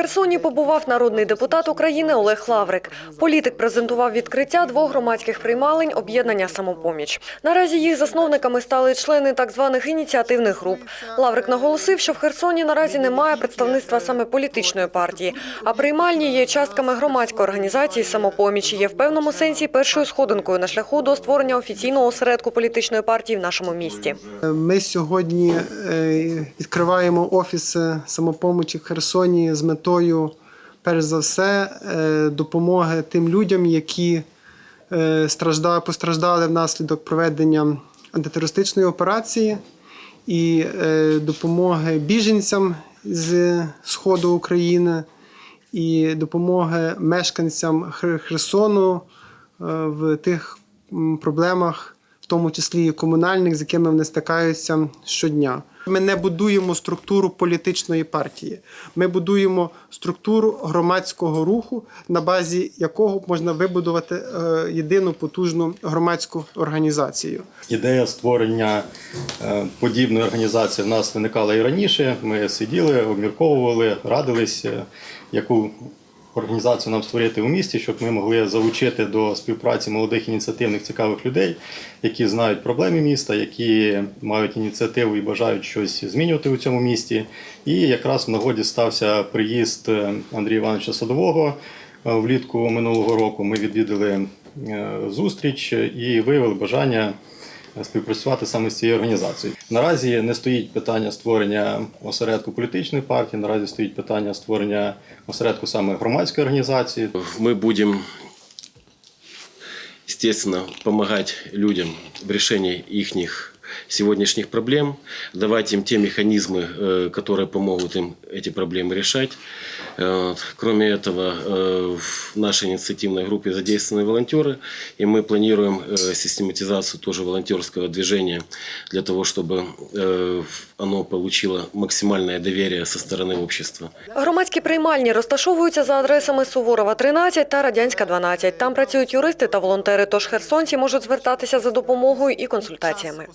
Херсоні побував народний депутат України Олег Лаврик. Політик презентував відкриття двох громадських приймалень об'єднання «Самопоміч». Наразі їх засновниками стали члени так званих ініціативних груп. Лаврик наголосив, що в Херсоні наразі немає представництва саме політичної партії, а приймальні є частками громадської організації «Самопоміч» і є в певному сенсі першою сходинкою на шляху до створення офіційного осередку політичної партії в нашому місті. Ми сьогодні е, відкриваємо офіси самопомочі в Херсоні з метою, перш за все, е, допомоги тим людям, які е, постраждали внаслідок проведення антитерористичної операції, і е, допомоги біженцям з Сходу України, і допомоги мешканцям Херсону в тих проблемах, тому числі і комунальних, з якими вони стикаються щодня. Ми не будуємо структуру політичної партії. Ми будуємо структуру громадського руху, на базі якого можна вибудувати е, єдину потужну громадську організацію. Ідея створення е, подібної організації в нас виникала і раніше. Ми сиділи, обмірковували, радились, е, яку організацію нам створити у місті, щоб ми могли залучити до співпраці молодих ініціативних цікавих людей, які знають проблеми міста, які мають ініціативу і бажають щось змінювати у цьому місті. І якраз в нагоді стався приїзд е, Андрія Івановича Садового е, влітку минулого року. Ми відвідали е, зустріч і виявили бажання співпрацювати саме з цією організацією. Наразі не стоїть питання створення осередку політичної партії, наразі стоїть питання створення осередку саме громадської організації. Ми будемо естественно, помогать людям в решении их сегодняшних проблем, давать им те механизмы, э, которые помогут им эти проблемы решать. Э, вот. Кроме этого, э, в нашей инициативной группе задействованы волонтеры, и мы планируем э, систематизацию тоже волонтерского движения для того, чтобы э, оно получило максимальное доверие со стороны общества. Громадські приймальні розташовуються за адресами Суворова 13 та Радянська 12. Там працюють юристи та волонтери, тож херсонці можуть звертатися за допомогою і консультаціями.